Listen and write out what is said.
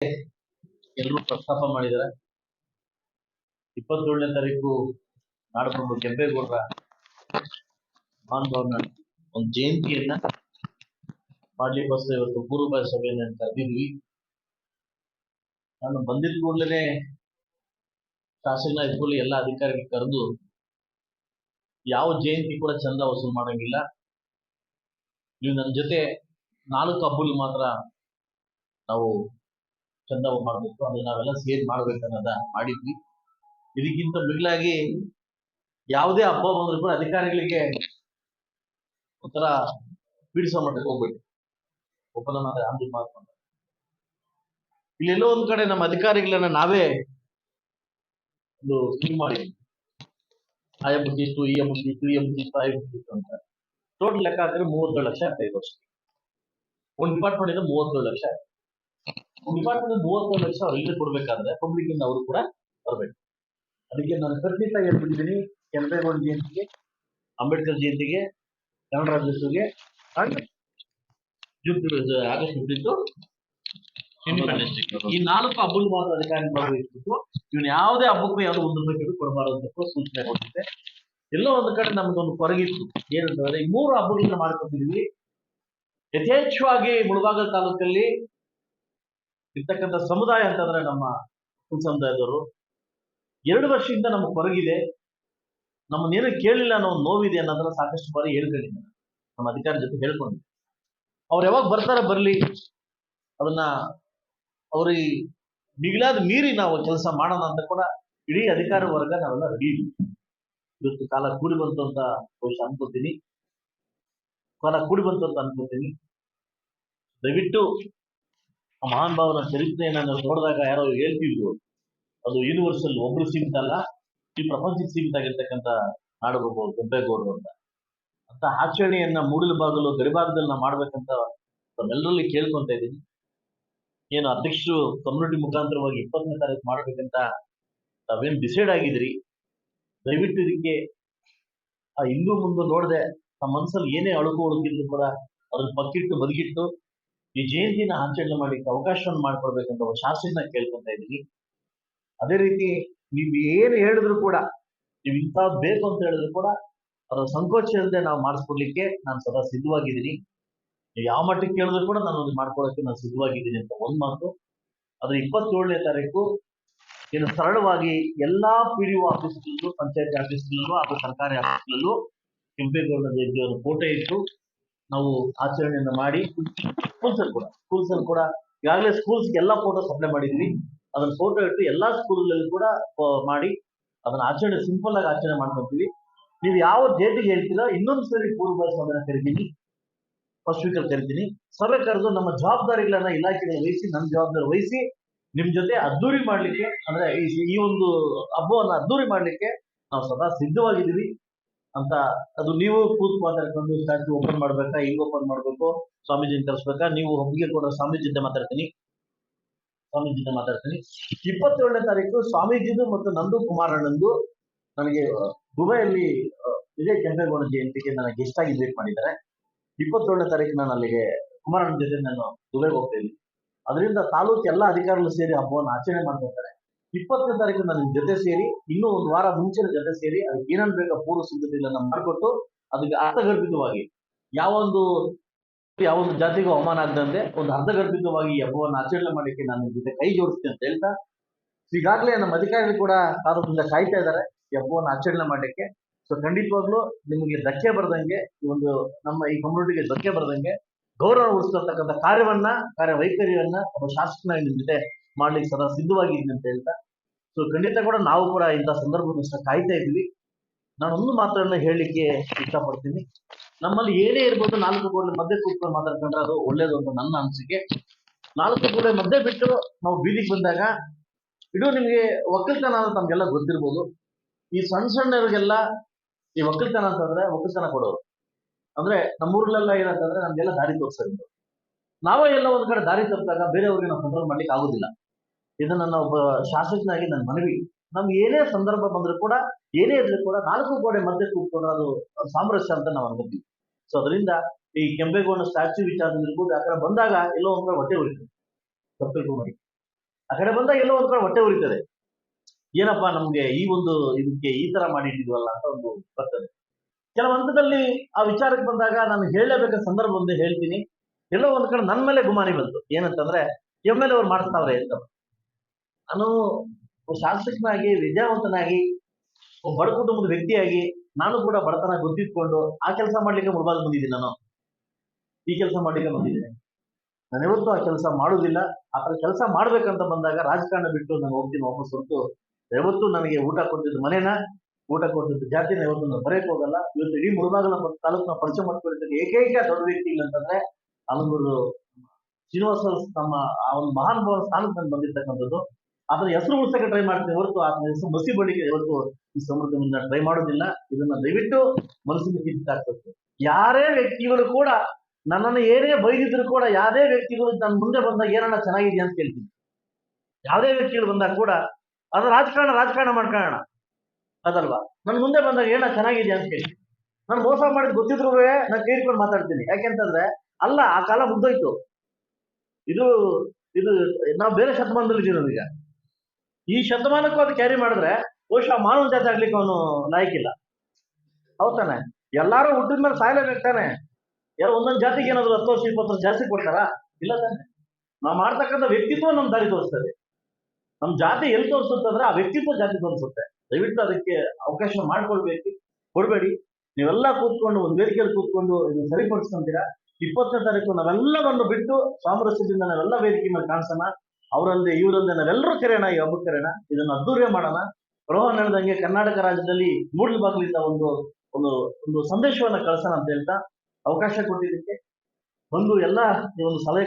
ಎಲ್ಲರೂ ಪ್ರಸ್ತಾಪ ಮಾಡಿದ್ದಾರೆ. ಇಪ್ಪತ್ತೇಳನೇ ತಾರೀಕು ನಾಡಪ್ರಭು ಕೆಂಪೇಗೌಡರ ಮಹಾನುಭಾವನ ಒಂದು ಜಯಂತಿಯನ್ನ ಮಾಡ್ಲಿಕ್ಕೋಸ್ಕರ ಇವತ್ತು ಪೂರ್ವಭಾವಿ ಸಭೆಯನ್ನ ಕರೆದಿದ್ವಿ. ನಾನು ಬಂದಿದ್ದ ಕೂಡಲೇ ಶಾಸನ ಇದ್ಕೊಳ್ಳಿ ಎಲ್ಲ ಅಧಿಕಾರಿಗಳು ಕರೆದು ಯಾವ ಜಯಂತಿ ಕೂಡ ಚಂದ ವಸೂಲು ಮಾಡಂಗಿಲ್ಲ. ನೀವು ನನ್ನ ಜೊತೆ ನಾಲ್ಕು ಹಬ್ಬಗಳು ಮಾತ್ರ ನಾವು ಚಂದ ಮಾಡಬೇಕು, ಅದನ್ನ ನಾವೆಲ್ಲ ಸೇರಿ ಮಾಡ್ಬೇಕನ್ನೋದ ಮಾಡಿದ್ವಿ. ಇದಕ್ಕಿಂತ ಮಿಗಿಲಾಗಿ ಯಾವುದೇ ಹಬ್ಬ ಬಂದ್ರು ಕೂಡ ಅಧಿಕಾರಿಗಳಿಗೆ ಒಂಥರ ಪೀಡಿಸೋ ಮಟ್ಟಕ್ಕೆ ಹೋಗ್ಬೇಕು. ಒಪ್ಪಂದ ಆಂಜಿ ಮಾಡ್ಕೊಂಡು. ಇಲ್ಲೆಲ್ಲೋ ಒಂದ್ ಕಡೆ ನಮ್ಮ ಅಧಿಕಾರಿಗಳನ್ನ ನಾವೇ ಒಂದು ಸ್ಕೀಮ್ ಮಾಡಿದ್ವಿ ಆ ಎಂಬತ್ತು ಇಷ್ಟು ಈ ಎಂಬತ್ತು ಇಷ್ಟು ಈ ಎಂಬತ್ತು ಇಷ್ಟು ಆ ಅಂತ. ಟೋಟಲ್ ಲೆಕ್ಕ ಹಾಕಿದ್ರೆ ಮೂವತ್ತೇಳು ಲಕ್ಷ ಆಗ್ತೈದು ವರ್ಷ ಒಂದು ಡಿಪಾರ್ಟ್ಮೆಂಟ್ ಇಂದ ಮೂವತ್ತೇಳು ಲಕ್ಷ. ಡಿಪಾರ್ಟ್ಮೆಂಟ್ ಮೂವತ್ತು ಲಕ್ಷ ಅವ್ರಿಗೆ ಕೊಡ್ಬೇಕಾದ್ರೆ ಪಬ್ಲಿಕ್ ಇಂದ ಅವರು ಕೂಡ ಬರಬೇಕು. ಅದಕ್ಕೆ ನಾನು ಖಂಡಿತ ಹೇಳ್ಬಿಟ್ಟಿದ್ದೀನಿ ಕೆಂಪೇಗೌಡ ಜಯಂತಿಗೆ ಅಂಬೇಡ್ಕರ್ ಜಯಂತಿಗೆ Kannada and June August fifteenth ಈ ನಾಲ್ಕು ಹಬ್ಬಗಳು ಮಾತ್ರ ಅಧಿಕಾರಿ ಭಾಗವಹಿಸ್ಬಿಟ್ಟು ಇವನು ಯಾವುದೇ ಹಬ್ಬಕ್ಕೂ ಯಾವ್ದು ಒಂದು ರೂಪಾಯಿ ಕೊಡಬಾರದು ಅಂತ ಸೂಚನೆ ಕೊಟ್ಟಿದ್ದೆ. ಎಲ್ಲೋ ಒಂದು ಕಡೆ ನಮ್ದೊಂದು ಕೊರಗಿತ್ತು ಏನಂತಂದ್ರೆ ಈ ಮೂರು ಹಬ್ಬಗಳನ್ನ ಮಾಡ್ಕೊಂಡಿದ್ವಿ ಯಥೇಚ್ಛವಾಗಿ ಮುಳಬಾಗಲ ತಾಲೂಕಲ್ಲಿ ಇರ್ತಕ್ಕಂಥ ಸಮುದಾಯ ಅಂತಂದ್ರೆ ನಮ್ಮ ಕುಲ್ ಸಮುದಾಯದವರು ಎರಡು ವರ್ಷದಿಂದ ನಮ್ಗೆ ಕೊರಗಿದೆ ನಮ್ಮನ್ನೇನು ಕೇಳಿಲ್ಲ ಅನ್ನೋ ಒಂದು ನೋವಿದೆ ಅನ್ನೋದನ್ನ ಸಾಕಷ್ಟು ಬಾರಿ ಹೇಳ್ಕೊಂಡಿದ್ದೆ ನಮ್ಮ ಅಧಿಕಾರಿ ಜೊತೆ ಹೇಳ್ಕೊಂಡಿದ್ದೆ ಅವ್ರು ಯಾವಾಗ ಬರ್ತಾರ ಬರ್ಲಿ, ಅದನ್ನ ಅವ್ರಿಗೆ ಮಿಗಿಲಾದ ಮೀರಿ ನಾವು ಕೆಲಸ ಮಾಡೋಣ ಅಂತ ಕೂಡ ಇಡೀ ಅಧಿಕಾರ ವರ್ಗ ನಾವೆಲ್ಲ ರೆಡಿ ಇದ್ದೀವಿ. ಇವತ್ತು ಕಾಲ ಕೂಡಿ ಬಂತು ಅಂತ ಬಹುಶಃ ಅನ್ಕೋತೀನಿ. ಕಾಲ ಕೂಡಿ ಬಂತು ಅಂತ ಅನ್ಕೋತೀನಿ. ದಯವಿಟ್ಟು ಆ ಮಹಾನ್ ಭಾವನ ಚರಿತ್ರೆಯನ್ನ ನಾವು ನೋಡಿದಾಗ ಯಾರೋ ಹೇಳ್ತಿದ್ರು. ಅದು ಯೂನಿವರ್ಸಲ್ ಒಬ್ರು ಸೀಮಿತ ಅಲ್ಲ, ಈ ಪ್ರಪಂಚಕ್ಕೆ ಸೀಮಿತ ಆಗಿರ್ತಕ್ಕಂಥ ನಾಡಬೇಕು ಕೆಂಪೇಗೌಡರು ಅಂತ. ಅಂತ ಆಚರಣೆಯನ್ನ ಮೂಡಲು ಬಾಗಲು ಗಡಿಭಾಗದಲ್ಲಿ ನಾವು ಮಾಡ್ಬೇಕಂತ ತಮ್ಮೆಲ್ಲರಲ್ಲಿ ಕೇಳ್ಕೊಂತ ಇದ್ದೀನಿ ಏನು ಅಧ್ಯಕ್ಷರು ಕಮ್ಯುನಿಟಿ ಮುಖಾಂತರವಾಗಿ ಇಪ್ಪತ್ತನೇ ತಾರೀಕು ಮಾಡ್ಬೇಕಂತ ತಾವೇನ್ ಡಿಸೈಡ್ ಆಗಿದ್ರಿ ದಯವಿಟ್ಟು ಇದಕ್ಕೆ ಆ ಹಿಂದೂ ಮುಂದೆ ನೋಡದೆ, ತಮ್ಮ ಮನಸ್ಸಲ್ಲಿ ಏನೇ ಅಳುಕು ಒಳಗಿದ್ರು ಕೂಡ ಅದನ್ನ ಪಕ್ಕಿಟ್ಟು, ಬದುಕಿಟ್ಟು ಈ ಜಯಂತಿನ ಆಚರಣೆ ಮಾಡ್ಲಿಕ್ಕೆ ಅವಕಾಶವನ್ನು ಮಾಡ್ಕೊಡ್ಬೇಕಂತ ಒಂದು ಶಾಸನ ಕೇಳ್ಕೊತಾ ಇದ್ದೀನಿ. ಅದೇ ರೀತಿ ನೀವು ಏನು ಹೇಳಿದ್ರು ಕೂಡ, ನೀವು ಇಂಥದ್ದು ಬೇಕು ಅಂತ ಹೇಳಿದ್ರು ಕೂಡ ಅದರ ಸಂಕೋಚ ಇಲ್ಲದೆ ನಾವು ಮಾಡಿಸ್ಕೊಡ್ಲಿಕ್ಕೆ ನಾನು ಸದಾ ಸಿದ್ಧವಾಗಿದ್ದೀನಿ. ನೀವು ಯಾವ ಮಟ್ಟಕ್ಕೆ ಕೇಳಿದ್ರು ಕೂಡ ನಾನು ಅದನ್ನ ಮಾಡ್ಕೊಡೋಕ್ಕೆ ನಾನು ಸಿದ್ಧವಾಗಿದ್ದೀನಿ ಅಂತ ಒಂದು ಮಾತು. ಅದ್ರ ಇಪ್ಪತ್ತೇಳನೇ ತಾರೀಕು ಏನು ಸರಳವಾಗಿ ಎಲ್ಲಾ ಪಿ ಡಿ ಒ ಆಫೀಸ್ಗಳಲ್ಲೂ, ಪಂಚಾಯತ್ ಆಫೀಸ್ಗಳಲ್ಲೂ ಹಾಗೂ ಸರ್ಕಾರಿ ಆಫೀಸ್ಗಳಲ್ಲೂ ಕೆಂಪೇಗೌಡ ಜಯಂತಿಯನ್ನು ಫೋಟೋ ಇಟ್ಟು ನಾವು ಆಚರಣೆಯನ್ನು ಮಾಡಿ ಸ್ಕೂಲ್ಸ್ ಅಲ್ಲಿ ಕೂಡ ಸ್ಕೂಲ್ಸ್ ಅಲ್ಲಿ ಕೂಡ, ಈಗಾಗಲೇ ಸ್ಕೂಲ್ಸ್ ಎಲ್ಲ ಫೋಟೋ ಸಪ್ಲೈ ಮಾಡಿದ್ವಿ ಅದನ್ನ ಫೋಟೋ ಇಟ್ಟು ಎಲ್ಲಾ ಸ್ಕೂಲ್ಗಳಲ್ಲಿ ಕೂಡ ಮಾಡಿ, ಅದನ್ನ ಆಚರಣೆ ಸಿಂಪಲ್ ಆಗಿ ಆಚರಣೆ ಮಾಡ್ಕೊಂತೀವಿ. ನೀವು ಯಾವ ಡೇಟಿಗೆ ಹೇಳ್ತೀರಾ, ಇನ್ನೊಂದು ಸರಿ ಪೂರ್ವ ಸಭೆನ ಕರಿತೀನಿ. ಫಸ್ಟ್ ವೀಕಲ್ಲಿ ಕರಿತೀನಿ. ಸಭೆ ಕರೆದು ನಮ್ಮ ಜವಾಬ್ದಾರಿಗಳನ್ನ ಇಲಾಖೆಗಳ ವಹಿಸಿ ನಮ್ಮ ಜವಾಬ್ದಾರಿ ವಹಿಸಿ, ನಿಮ್ ಜೊತೆ ಅದ್ದೂರಿ ಮಾಡ್ಲಿಕ್ಕೆ, ಅಂದ್ರೆ ಈ ಒಂದು ಹಬ್ಬವನ್ನ ಅದ್ದೂರಿ ಮಾಡ್ಲಿಕ್ಕೆ ನಾವು ಸದಾ ಸಿದ್ಧವಾಗಿದ್ದೀವಿ. ಅಂತ ಅದು ನೀವು ಕೂತ್ ಮಾತಾಡ್ಕೊಂಡು ಸ್ಟ್ಯಾಚು ಓಪನ್ ಮಾಡ್ಬೇಕಾ, ಹಿಂಗ್ ಓಪನ್ ಮಾಡ್ಬೇಕು, ಸ್ವಾಮೀಜಿನ ಕರೆಸ್ಬೇಕಾ, ನೀವು ಒಪ್ಪಿಗೆ ಕೊಡೋ ಸ್ವಾಮೀಜಿ ಜೊತೆ ಮಾತಾಡ್ತೀನಿ. ಸ್ವಾಮೀಜಿ ಅಂತ ಮಾತಾಡ್ತೀನಿ. ಇಪ್ಪತ್ತೇಳನೇ ತಾರೀಕು ಸ್ವಾಮೀಜಿದು ಮತ್ತು ನಂದು ಕುಮಾರಣ್ಣಂದು ನನಗೆ ದುಬೈಯಲ್ಲಿ ವಿಜಯ್ ಕೆಂಪೇಗೌಡ ಜಯಂತಿಗೆ ನನಗೆ ಗೆಸ್ಟ್ ಆಗಿ ಇನ್ವೈಟ್ ಮಾಡಿದ್ದಾರೆ. ಇಪ್ಪತ್ತೇಳನೇ ತಾರೀಕು ನಾನು ಅಲ್ಲಿಗೆ ಕುಮಾರಣ್ಣ ಜೊತೆ ನಾನು ದುಬೈಗೆ ಹೋಗ್ತೀನಿ ಅದರಿಂದ ತಾಲೂಕು ಎಲ್ಲ ಅಧಿಕಾರಿಗಳು ಸೇರಿ ಹಬ್ಬವನ್ನು ಆಚರಣೆ ಮಾಡ್ಕೊತಾರೆ ಇಪ್ಪತ್ತನೇ ತಾರೀಕು ನನ್ನ ಜೊತೆ ಸೇರಿ, ಇನ್ನೂ ಒಂದು ವಾರ ಮುಂಚಿನ ಜೊತೆ ಸೇರಿ ಅದಕ್ಕೆ ಏನೇನು ಬೇಕೋ ಪೂರ್ವ ಸಿದ್ಧತೆಗಳನ್ನ ಮಾಡಿಕೊಟ್ಟು, ಅದಕ್ಕೆ ಅರ್ಥಗರ್ಭಿತವಾಗಿ ಯಾವೊಂದು ಯಾವೊಂದು ಜಾತಿಗೂ ಅವಮಾನ ಆಗದಂತೆ ಒಂದು ಅರ್ಧಗರ್ಭಿತವಾಗಿ ಈ ಹಬ್ಬವನ್ನು ಆಚರಣೆ ಮಾಡಲಿಕ್ಕೆ ನಾನು ನಿಮ್ ಜೊತೆ ಕೈ ಜೋಡಿಸ್ತೀನಿ ಅಂತ ಹೇಳ್ತಾ, ಈಗಾಗಲೇ ನಮ್ಮ ಅಧಿಕಾರಿಗಳು ಕೂಡ ಕಾರಣದಿಂದ ಕಾಯ್ತಾ ಇದ್ದಾರೆ ಈ ಹಬ್ಬವನ್ನು ಆಚರಣೆ ಮಾಡಲಿಕ್ಕೆ. ಸೊ ಖಂಡಿತವಾಗ್ಲೂ ನಿಮಗೆ ಧಕ್ಕೆ ಬರದಂಗೆ, ಈ ಒಂದು ನಮ್ಮ ಈ ಕಮ್ಯುನಿಟಿಗೆ ಧಕ್ಕೆ ಬರದಂಗೆ ಗೌರವ ಉಳಿಸ್ತಕ್ಕಂಥ ಕಾರ್ಯವನ್ನ, ಕಾರ್ಯವೈಖರಿಯನ್ನ ಒಬ್ಬ ಶಾಸಕನಾಗಿ ನಿಮ್ ಜೊತೆ ಮಾಡ್ಲಿಕ್ಕೆ ಸದಾ ಸಿದ್ಧವಾಗಿದ್ದೀನಿ ಅಂತ ಹೇಳ್ತಾ ಸೊ ಖಂಡಿತ ಕೂಡ ನಾವು ಕೂಡ ಇಂಥ ಸಂದರ್ಭದಷ್ಟ ಕಾಯ್ತಾ ಇದ್ವಿ ನಾನು ಒಂದು ಮಾತನ್ನ ಹೇಳಲಿಕ್ಕೆ ಇಷ್ಟಪಡ್ತೀನಿ. ನಮ್ಮಲ್ಲಿ ಏನೇ ಇರ್ಬೋದು ನಾಲ್ಕು ಗೋಡೆ ಮಧ್ಯೆ ಕೂತ್ಕೊಂಡು ಮಾತಾಡ್ಕೊಂಡ್ರೆ ಅದು ಒಳ್ಳೇದು ಅಂತ ನನ್ನ ಅನಿಸಿಕೆ. ನಾಲ್ಕು ಗೋಡೆ ಮಧ್ಯೆ ಬಿಟ್ಟು ನಾವು ಬೀದಿಗೆ ಬಂದಾಗ ಇದು ನಿಮಗೆ ಒಕ್ಕಲ್ತನ ಅಂತ ನಮ್ಗೆಲ್ಲ ಗೊತ್ತಿರ್ಬೋದು. ಈ ಸಣ್ಣ ಸಣ್ಣವ್ರಿಗೆಲ್ಲ ಈ ಒಕ್ಕಲ್ತನ ಅಂತಂದ್ರೆ ಒಕ್ಕಲ್ತನ ಕೊಡೋರು. ಅಂದ್ರೆ ನಮ್ಮೂರ್ಲೆಲ್ಲ ಏನಂತಂದ್ರೆ ನಮ್ಗೆಲ್ಲ ದಾರಿ ತೋರಿಸೋದು ನಾವೇ ಎಲ್ಲ ಒಂದ್ ಕಡೆ ದಾರಿ ತಪ್ಪಿದಾಗ ಬೇರೆಯವ್ರಿಗೆ ನಾವು ಕಂಟ್ರೋಲ್ ಮಾಡ್ಲಿಕ್ಕೆ ಆಗುದಿಲ್ಲ. ಇದು ನನ್ನ ಒಬ್ಬ ಶಾಸಕನಾಗಿ ನನ್ನ ಮನವಿ. ನಮ್ಗೆ ಏನೇ ಸಂದರ್ಭ ಬಂದ್ರು ಕೂಡ, ಏನೇ ಇದ್ರೂ ಕೂಡ ನಾಲ್ಕು ಗೋಡೆ ಮಧ್ಯೆ ಕೂತ್ಕೊಂಡ್ರೆ ಅದು ಸಾಮರಸ್ಯ ಅಂತ ನಾವು ಅನ್ಕೋತೀವಿ. ಸೊ ಅದರಿಂದ ಈ ಕೆಂಪೇಗೌಡ ಸ್ಟ್ಯಾಚ್ಯೂ ವಿಚಾರದಿಂದ ಇರ್ಬೋದು, ಆ ಕಡೆ ಬಂದಾಗ ಎಲ್ಲೋ ಒಂದ್ ಕಡೆ ಹೊಟ್ಟೆ ಉರಿತದೆ. ಮಾಡಿ ಆ ಕಡೆ ಬಂದಾಗ ಎಲ್ಲೋ ಒಂದ್ ಕಡೆ ಹೊಟ್ಟೆ ಉರಿತದೆ. ಏನಪ್ಪಾ ನಮ್ಗೆ ಈ ಒಂದು ಇದಕ್ಕೆ ಈ ತರ ಮಾಡಿಟ್ಟಿದ್ವಲ್ಲ ಅಂತ ಒಂದು ಬರ್ತದೆ. ಕೆಲವು ಹಂತದಲ್ಲಿ ಆ ವಿಚಾರಕ್ಕೆ ಬಂದಾಗ ನಾನು ಹೇಳಲೇಬೇಕಾದ ಸಂದರ್ಭ ಒಂದೇ ಹೇಳ್ತೀನಿ. ಎಲ್ಲೋ ಒಂದ್ ಕಡೆ ನನ್ನ ಮೇಲೆ ಗುಮಾನಿ ಬಂತು. ಏನಂತಂದ್ರೆ, ಎಂ ಎಲ್ ಅವ್ರು ಮಾಡ್ತಾವ್ರೆ ಅಂತ. ನಾನು ಶಾಸಕನಾಗಿ ವಿದ್ಯಾವಂತನಾಗಿ ಬಡ ಕುಟುಂಬದ ವ್ಯಕ್ತಿಯಾಗಿ, ನಾನು ಕೂಡ ಬಡತನ ಗೊತ್ತಿಟ್ಕೊಂಡು ಆ ಕೆಲಸ ಮಾಡ್ಲಿಕ್ಕೆ ಮುಳ್ಬಾಲ್ ಬಂದಿದ್ದೀನಿ ನಾನು. ಈ ಕೆಲಸ ಮಾಡ್ಲಿಕ್ಕೆ ಬಂದಿದ್ದೀನಿ. ನಾನು ಯಾವತ್ತೂ ಆ ಕೆಲಸ ಮಾಡುವುದಿಲ್ಲ. ಆ ಥರ ಕೆಲಸ ಮಾಡ್ಬೇಕಂತ ಬಂದಾಗ ರಾಜಕಾರಣ ಬಿಟ್ಟು ನಾನು ಹೋಗ್ತೀನಿ, ವಾಪಸ್ ಹೊರತು ಯಾವತ್ತು ನನಗೆ ಊಟ ಕೊಟ್ಟಿದ್ದು ಮನೇನ, ಊಟ ಕೊಟ್ಟಿದ್ದು ಜಾತಿನ ಯಾವತ್ತು ನಾನು ಬರೆಯಕ್ ಹೋಗಲ್ಲ. ಇವತ್ತು ಇಡೀ ಮುಳುಬಾಗಲ ತಾಲೂಕಿನ ಪರಿಚಯ ಮಾಡ್ಕೊಂಡಿದ್ದ ಏಕೈಕ ದೊಡ್ಡ ವ್ಯಕ್ತಿ ಇಲ್ಲ ಅಂತಂದ್ರೆ ಅವನೊಂದು ಶ್ರೀನಿವಾಸ ತಮ್ಮ ಆ ಒಂದು ಮಹಾನ್ ಭಾವ ಸ್ಥಾನಕ್ಕೆ ನಾನು ಬಂದಿರ್ತಕ್ಕಂಥದ್ದು. ಅದನ್ನ ಹೆಸರು ಉಳಿಸಕ್ಕೆ ಟ್ರೈ ಮಾಡ್ತೀನಿ. ಹೊರತು ಆತನ ಹೆಸರು ಮಸಿ ಬಳಿಗೆ ಹೊರತು ಈ ಸಮೃದ್ಧಿಯಿಂದ ಟ್ರೈ ಮಾಡೋದಿಲ್ಲ. ಇದನ್ನ ದಯವಿಟ್ಟು ಮನಸ್ಸಿನ ಕಿತ್ತಾಕ್ಬೇಕು ಯಾರೇ ವ್ಯಕ್ತಿಗಳು ಕೂಡ ನನ್ನನ್ನು ಏನೇ ಬೈದಿದ್ರು ಕೂಡ ಯಾವುದೇ ವ್ಯಕ್ತಿಗಳು ನನ್ನ ಮುಂದೆ ಬಂದಾಗ ಏನನ್ನ ಚೆನ್ನಾಗಿದೆಯಾ ಅಂತ ಕೇಳ್ತೀನಿ. ಯಾವುದೇ ವ್ಯಕ್ತಿಗಳು ಬಂದಾಗ ಕೂಡ ಅದು ರಾಜಕಾರಣ ರಾಜಕಾರಣ ಮಾಡ್ಕೊಳ್ಳೋಣ. ಅದಲ್ವಾ? ನನ್ನ ಮುಂದೆ ಬಂದಾಗ ಏನ ಚೆನ್ನಾಗಿದೆಯಾ ಅಂತ ಕೇಳ್ತೀನಿ. ನಾನು ಮೋಸ ಮಾಡಿದ್ ಗೊತ್ತಿದ್ರು ನಾನು ಕೇಳ್ಕೊಂಡು ಮಾತಾಡ್ತೀನಿ. ಯಾಕೆಂತಂದ್ರೆ ಅಲ್ಲ, ಆ ಕಾಲ ಮುಗ್ದೋಯ್ತು. ಇದು ಇದು, ನಾವು ಬೇರೆ ಶತಮಾನದಲ್ಲಿ ಈಗ ಈ ಶತಮಾನಕ್ಕೂ ಅದು ಕ್ಯಾರಿ ಮಾಡಿದ್ರೆ ಬಹುಶಃ ಮಾನವ ಜಾತಿ ಆಗ್ಲಿಕ್ಕೆ ಅವನು ನಾಯಕಿಲ್ಲ ಹೌದಾನೆ ಎಲ್ಲಾರು ಹುಟ್ಟಿದ ಮೇಲೆ ಸಾಯ್ಲೇಬೇಕು ತಾನೆ? ಯಾರೋ ಒಂದೊಂದು ಜಾತಿಗೆ ಏನಾದ್ರು ಹತ್ತು ವರ್ಷ, ಇಪ್ಪತ್ತು ವರ್ಷ ಜಾಸ್ತಿ ಕೊಡ್ತಾರಾ? ಇಲ್ಲ ತಾನೆ. ನಾವು ಮಾಡ್ತಕ್ಕಂಥ ವ್ಯಕ್ತಿತ್ವ ನಮ್ ದಾರಿ ತೋರಿಸ್ತದೆ. ನಮ್ ಜಾತಿ ಎಲ್ಲಿ ತೋರಿಸುತ್ತೆ ಅಂದ್ರೆ ಆ ವ್ಯಕ್ತಿತ್ವ ಜಾತಿ ತೋರಿಸುತ್ತೆ. ದಯವಿಟ್ಟು ಅದಕ್ಕೆ ಅವಕಾಶ ಮಾಡ್ಕೊಳ್ಬೇಕು. ಕೊಡ್ಬೇಡಿ. ನೀವೆಲ್ಲ ಕೂತ್ಕೊಂಡು ಒಂದು ವೇದಿಕೆಯಲ್ಲಿ ಕೂತ್ಕೊಂಡು ಇದನ್ನ ಸರಿಪಡಿಸ್ಕೊಂತೀರಾ? ಇಪ್ಪತ್ತನೇ ತಾರೀಕು ನಾವೆಲ್ಲವನ್ನು ಬಿಟ್ಟು ಸಾಮರಸ್ಯದಿಂದ ನಾವೆಲ್ಲ ವೇದಿಕೆ ಮೇಲೆ ಕಾಣಿಸೋಣ. ಅವರಲ್ಲದೆ ಇವರಲ್ಲದೆ ನಾವೆಲ್ಲರೂ ಕರೆಯೋಣ, ಈ ಹಬ್ಬಕ್ಕೆ ಕರೆಯೋಣ. ಇದನ್ನು ಅದ್ದೂರ್ಯ ಮಾಡೋಣ. ರೋಹನ್ ನಡೆದಂಗೆ ಕರ್ನಾಟಕ ರಾಜ್ಯದಲ್ಲಿ ಮೂಡ್ಲಬಾಗ್ಲಿಂದ ಒಂದು ಒಂದು ಒಂದು ಸಂದೇಶವನ್ನ ಕಳ್ಸೋಣ ಅಂತ ಹೇಳ್ತಾ ಅವಕಾಶ ಕೊಟ್ಟಿದ್ದಕ್ಕೆ ಬಂದು ಎಲ್ಲ ಈ ಒಂದು ಸಲಹೆ